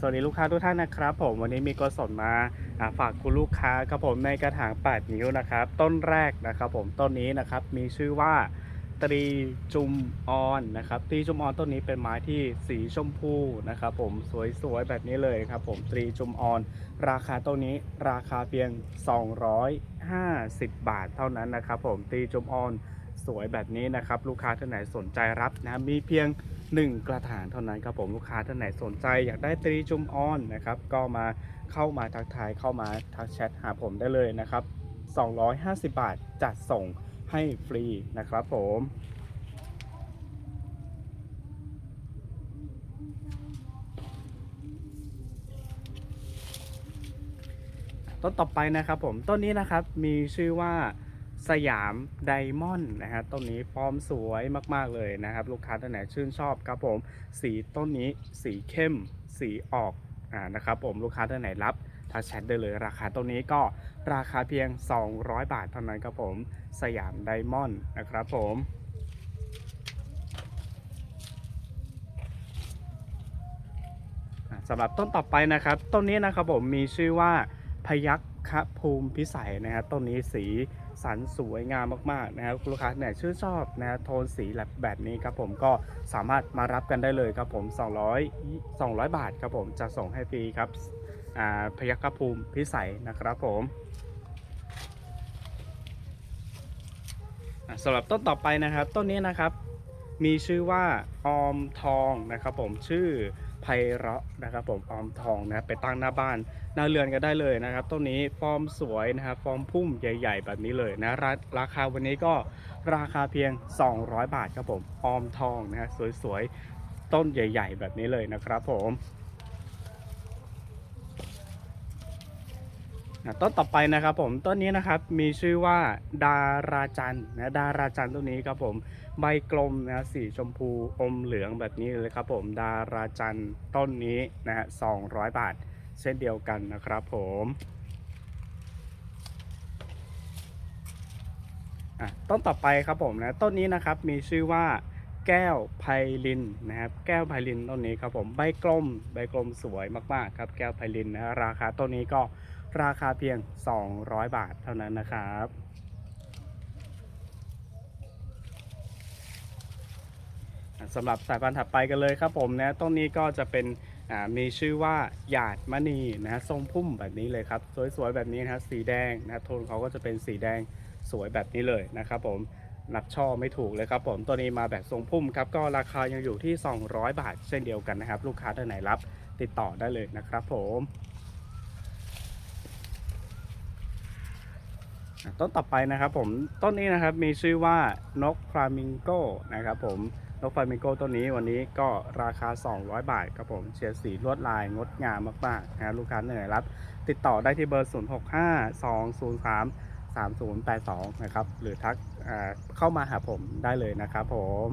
สวัสดีลูกค้าทุกท่านนะครับ ผมวันนี้มีกสนมาอ่าฝากคุณลูกค้าครับผมในกระถาง 8 นิ้วนะครับ ต้นแรกนะครับผมต้นนี้นะครับมีชื่อว่าตรีจุมออนนะครับตรีจุมออนต้นนี้เป็นไม้ที่สีชมพูนะครับผมสวยๆแบบนี้เลยครับผมตรีจุมออน ราคาต้นนี้ราคาเพียง 250 บาทเท่านั้นนะครับผมตรีจุมออน สวยแบบนี้นะครับลูกค้าท่านไหนสนใจรับนะมีเพียง 1 กระถางเท่านั้นครับผมลูกค้าท่านไหนสนใจ อยากได้ตรีจุมออนนะครับก็มาเข้ามาทักทายเข้ามาทักแชทหาผมได้เลยนะครับ 250 บาทจัดส่งให้ฟรีนะครับผมต้นต่อไปนะครับผมต้นนี้นะครับมีชื่อว่า สยามไดมอนด์นะฮะต้นนี้ฟอร์มสวยมากๆเลยนะครับ ลูกค้าท่านไหนชื่นชอบครับผม สีต้นนี้สีเข้ม สีออกอ่านะครับผมลูกค้าท่านไหนรับทักแชทได้เลยราคาต้นนี้ก็ราคาเพียง 200 บาทเท่านั้นครับผม สยามไดมอนด์นะครับผมสำหรับต้นต่อไปนะครับ ต้นนี้นะครับผมมีชื่อว่า พยัคฆภูมิพิสัยนะครับต้นนี้สีสันสวยงามมากๆนะครับลูกค้าเนี่ยชื่นชอบนะโทนสีแบบแบบนี้ครับผมก็สามารถมารับกันได้เลยครับผม 200 200 บาทครับผมจะส่งให้ฟรีครับอ่าพยัคฆภูมิพิสัยนะครับผมอะสำหรับต้นต่อไปนะครับ ต้นนี้นะครับ มีชื่อว่าออมทองนะครับผมชื่อไพเราะนะครับผมออมทองนะไปตั้งหน้าบ้านหน้าเรือนก็ได้เลยนะครับต้นนี้ฟอร์มสวยนะครับฟอร์มพุ่มใหญ่ ๆ แบบนี้เลยนะรราคาวันนี้ก็ราคาเพียง 200 บาทครับผมออมทองนะสวยๆต้นใหญ่ ๆ แบบนี้เลยนะครับผมต้นต่อไปนะครับผมต้นนี้นะครับมีชื่อว่าดาราจันนะดาราจันต้นนี้ครับผม ใบกลมนะสีชมพูอมเหลืองแบบนี้เลยครับผมดาราจันต้นนี้นะฮะ200บาท เช่นเดียวกันนะครับผมต้นต่อไปครับผมนะต้นนี้นะครับมีชื่อว่าแก้วไพลินนะครับแก้วไพลินต้นนี้ครับผมใบกลมใบกลมสวยมากๆครับแก้วไพลินนะราคาต้นนี้ก็ราคาเพียง 200 บาทเท่านั้นนะครับอะ สำหรับสายพันธุ์ถัดไปกันเลยครับผมนะต้นนี้ก็จะเป็นมีชื่อว่าหยาดมณีนะฮะทรงพุ่มแบบนี้เลยครับ สวยๆแบบนี้นะฮะสีแดงนะโทนเขาก็จะเป็นสีแดงสวยแบบนี้เลยนะครับผมนับช่อไม่ถูกเลยครับผมตัวนี้มาแบบทรงพุ่มครับก็ราคายังอยู่ที่ 200 บาทเช่นเดียวกันนะครับ ลูกค้าท่านไหนรับติดต่อได้เลยนะครับผมอะ ต้นต่อไปนะครับผมต้นนี้นะครับมีชื่อว่านกฟลามิงโกนะครับผมนกฟลามิงโกต้นนี้วันนี้ก็ราคา 200 บาทครับผมเฉียดสีลวดลายงดงามมากๆนะลูกค้าเหนื่อยรับ ติดต่อได้ที่เบอร์ 0652033082 นะครับ หรือทักเข้ามาหาผมได้เลยนะครับผม